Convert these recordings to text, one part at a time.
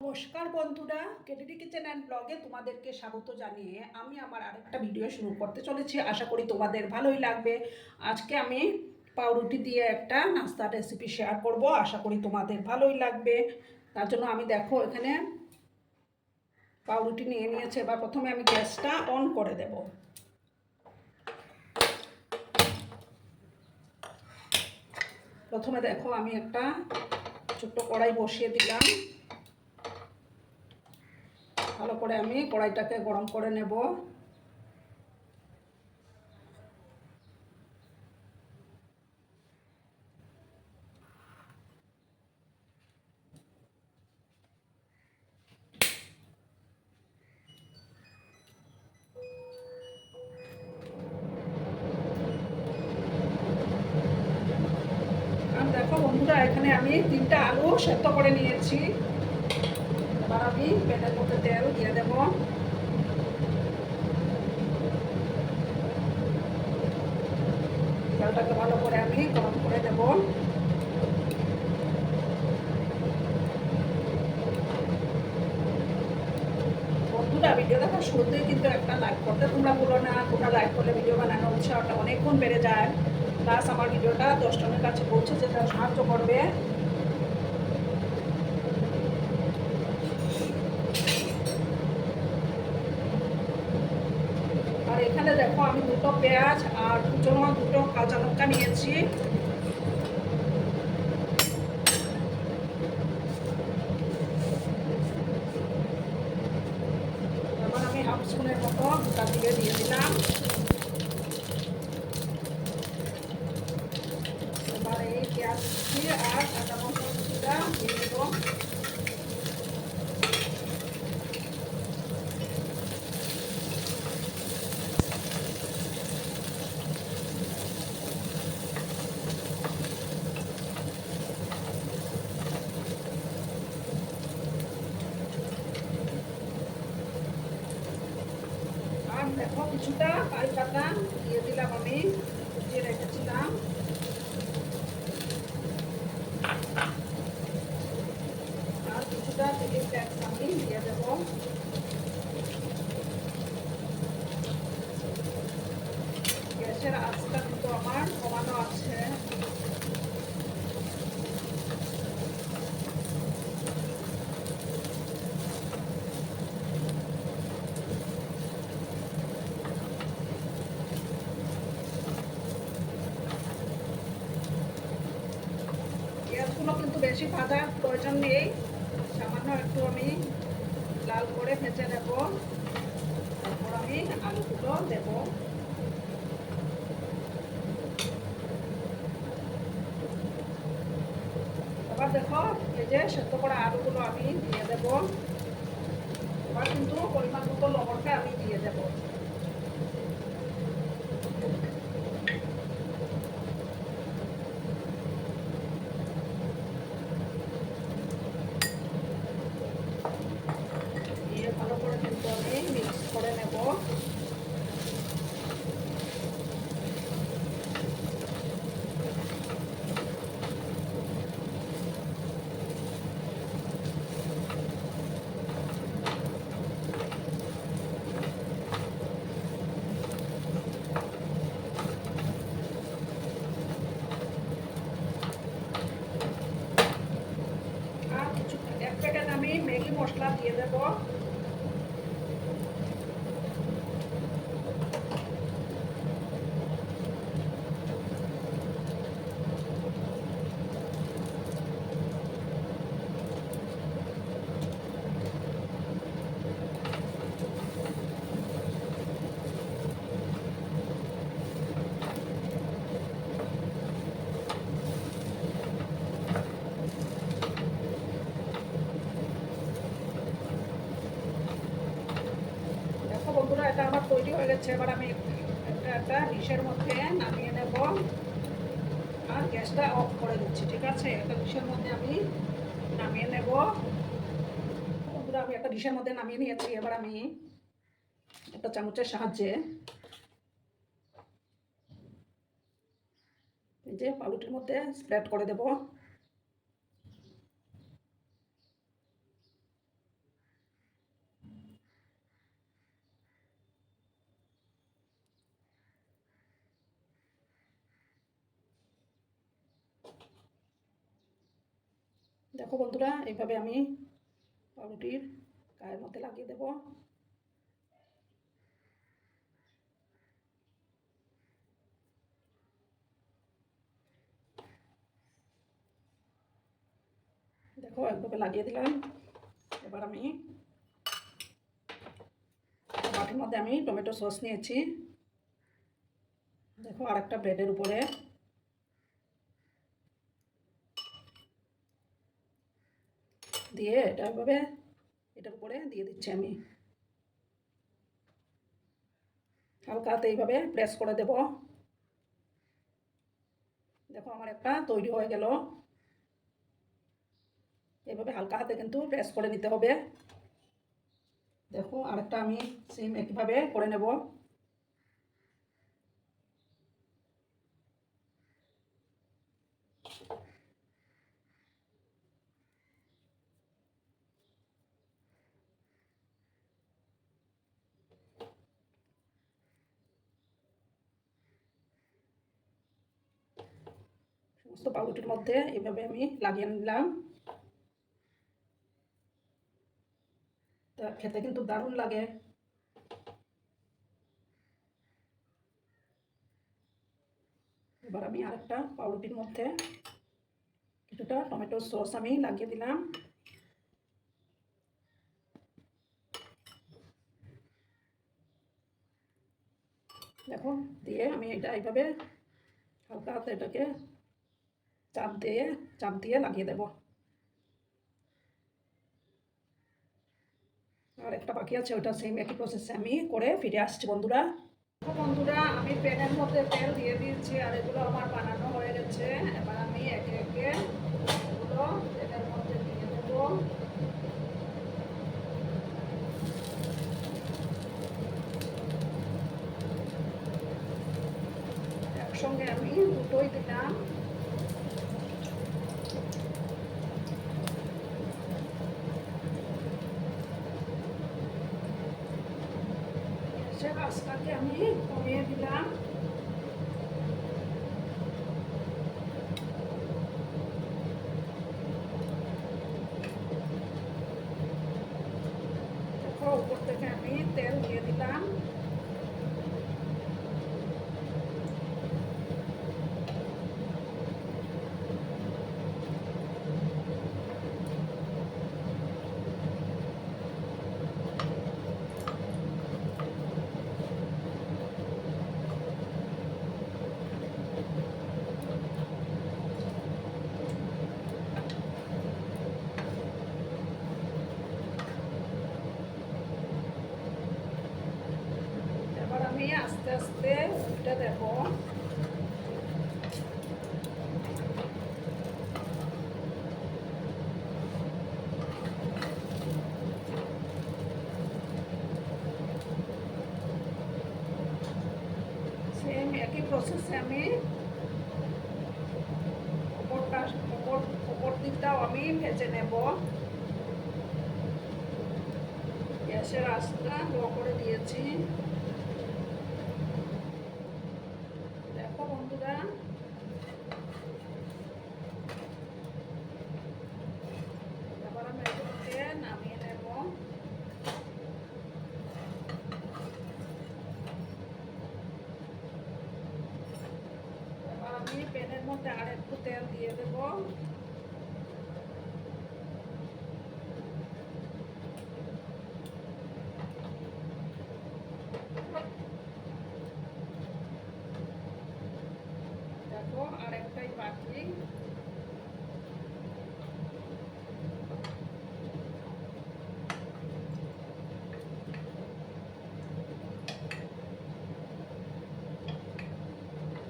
নমস্কার বন্ধুরা কেটিডি kitchen and ব্লগে তোমাদেরকে স্বাগত জানিয়ে আমি আমার আরেকটা ভিডিও শুরু করতে চলেছি। আশা করি তোমাদের ভালোই লাগবে। আজকে আমি পাউরুটি দিয়ে একটা নাস্তা রেসিপি শেয়ার করব। আশা করি তোমাদের ভালোই লাগবে। তার জন্য আমি দেখো, এখানে পাউরুটি নিয়ে নিয়েছে। এবার প্রথমে আমি গ্যাসটা অন করে দেব। প্রথমে দেখো, আমি একটা ছোট্ট কড়াই বসিয়ে দিলাম। করে আমি কড়াইটাকে গরম করে নেব। দেখো বন্ধুরা, এখানে আমি তিনটা আলু সেদ্ধ করে নিয়েছি। আমি প্যানের মধ্যে তেল দিয়ে দেব। তেলটাকে ভালো করে আমি গরম করে দেব। বন্ধুরা ভিডিও দেখার শুরুতেই কিন্তু একটা লাইক করতে তোমরা বলো না। তোমরা লাইক করলে ভিডিও বানানো উৎসাহটা অনেকক্ষণ বেড়ে যায়। প্লাস আমার ভিডিওটা দশজনের কাছে পৌঁছে যেতে সাহায্য করবে আর এখানে দেখো, আমি দুটো পেঁয়াজ আর দুটো দুটো কাঁচা লঙ্কা নিয়েছি। এবার আমি হাফ স্পুনের মতো দিয়ে দিলাম এবার এই পেঁয়াজ আর কাঁচা লঙ্কা দিয়ে দেবো আর দেখো কিছুটা কারি পাতা দিয়ে দিলাম আমি দিয়ে রেখেছিলাম। আর কিছুটা চিকেন আমি দিয়ে দেবো গ্যাসের আঁচটা কিন্তু আমার কমানো আছে পেঁয়াজগুলো কিন্তু বেশি ভাজার প্রয়োজন নেই। সামান্য একটু আমি লাল করে ভেজে নেব। তারপর আমি আলুগুলো দেব। এবার দেখো, এই যে সেদ্ধ করা আলুগুলো আমি দিয়ে দেব। এবার কিন্তু পরিমাণ মতো লবণটা আমি দিয়ে দেবো দিয়ে ভালো করে কিন্তু আমি মিক্স করে নেব আর কিছু এক প্যাকেট আমি ম্যাগি মশলা দিয়ে দেবো দেখো বন্ধুরা এটা আমার তৈরি এবার আমি একটা একটা ডিশের মধ্যে নামিয়ে নেব। আর গ্যাসটা অফ করে দিচ্ছি, ঠিক আছে? একটা ডিশের মধ্যে আমি নামিয়ে নেব। বন্ধুরা, আমি একটা ডিশের মধ্যে নামিয়ে নিয়েছি। এবার আমি একটা চামচের সাহায্যে যে পাউরুটির মধ্যে স্প্রেড করে দেব। দেখো বন্ধুরা, এইভাবে আমি পাউরুটির গায়ের মধ্যে লাগিয়ে দেব। দেখো, একভাবে লাগিয়ে দিলাম। এবার আমি বাটির মধ্যে আমি টমেটো সস নিয়েছি। দেখো আর একটা ব্রেডের উপরে দিয়ে এটা এভাবে এটার উপরে দিয়ে দিচ্ছি আমি। হালকা হাতে এইভাবে প্রেস করে দেব। দেখো আমার একটা তৈরি হয়ে গেল। এভাবে হালকা হাতে কিন্তু প্রেস করে নিতে হবে। দেখো আরেকটা আমি সেম একইভাবে করে নেব। সমস্ত পাউরুটির মধ্যে এভাবে আমি লাগিয়ে নিলাম। তা খেতে কিন্তু দারুণ লাগে। এবার আমি আরেকটা পাউরুটির মধ্যে কিছুটা টমেটো সস আমি লাগিয়ে দিলাম। দেখো, দিয়ে আমি এটা এইভাবে হালকা হাতে এটাকে চাপ দিয়ে চাপ দিয়ে লাগিয়ে দেব আর একটা বাকি আছে ওটা সেম একই প্রসেসে আমি করে ফিরে আসছি বন্ধুরা বন্ধুরা আমি প্যানের মধ্যে তেল দিয়ে দিয়েছি আর এগুলো আমার বানানো হয়ে গেছে এবার আমি একে একে এগুলো তেলের মধ্যে দিয়ে দেবো একসঙ্গে আমি দুটোই দিলাম গ্যাসের আঁচটাকে আমি কমিয়ে দিলাম দেখো উপর থেকে আমি তেল দিয়ে দিলাম এবার আমি আস্তে আস্তে উল্টে দেব সেম একই প্রসেসে আমি ওপরটা ওপর ওপর দিকটাও আমি ভেজে নেব। গ্যাসের আঁচটা লো করে দিয়েছি দেখো বন্ধুরা এবার আমি এগুলোকে নামিয়ে নেব এবার আমি প্যানের মধ্যে আর একটু তেল দিয়ে দেবো দেখো আর একটাই বাকি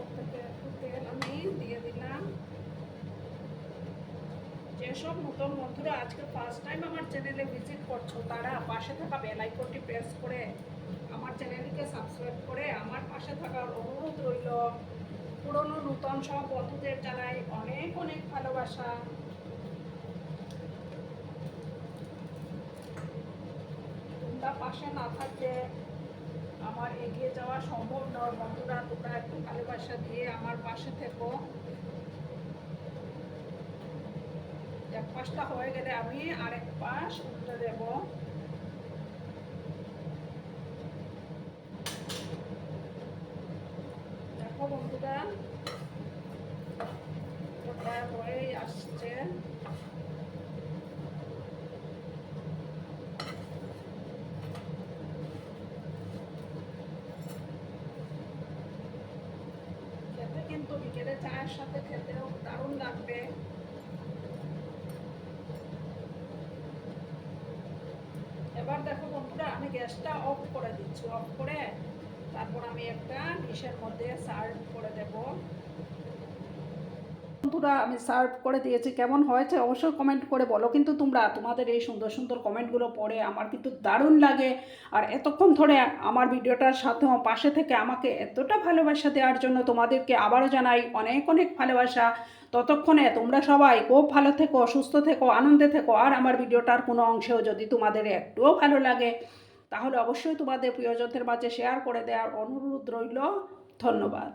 উপর থেকে একটু তেল আমি দিয়ে দিলাম যেসব নতুন বন্ধুরা, আজকে ফার্স্ট টাইম আমার চ্যানেলে ভিজিট করছ, তারা পাশে থাকা বেল আইকনটি প্রেস করে আমার চ্যানেলটিকে সাবস্ক্রাইব করে আমার পাশে থাকার অনুরোধ রইল। পুরনো নূতন সব বন্ধুদের জানাই অনেক অনেক ভালোবাসা। তোমরা পাশে না থাকলে আমার এগিয়ে যাওয়া সম্ভব নয়। বন্ধুরা, তোমরা একটু ভালোবাসা দিয়ে আমার পাশে থেকো দেখো পাশটা হয়ে গেলে আমি আরেক পাশ উল্টে দেব। দেখো বন্ধুরা আসছে। কিন্তু বিকেলে চায়ের সাথে খেতেও দারুণ লাগবে। এবার দেখো বন্ধুরা, আমি গ্যাসটা অফ করে দিচ্ছি অফ করে তারপর আমি একটা ডিশের মধ্যে সার্ভ করে দেব। বন্ধুরা, আমি সার্ভ করে দিয়েছি। কেমন হয়েছে? অবশ্যই কমেন্ট করে বলো। কিন্তু তোমরা, তোমাদের এই সুন্দর সুন্দর কমেন্টগুলো পড়ে আমার কিন্তু দারুণ লাগে। আর এতক্ষণ ধরে আমার ভিডিওটার সাথে, পাশে থেকে আমাকে এতটা ভালোবাসা দেওয়ার জন্য তোমাদেরকে আবারও জানাই অনেক অনেক ভালোবাসা। ততক্ষণে তোমরা সবাই খুব ভালো থেকো, সুস্থ থেকো, আনন্দে থেকো। আর আমার ভিডিওটার কোনো অংশেও যদি তোমাদের একটুও ভালো লাগে, তাহলে অবশ্যই তোমাদের প্রিয়জনদের মাঝে শেয়ার করে দেওয়ার অনুরোধ রইল। ধন্যবাদ।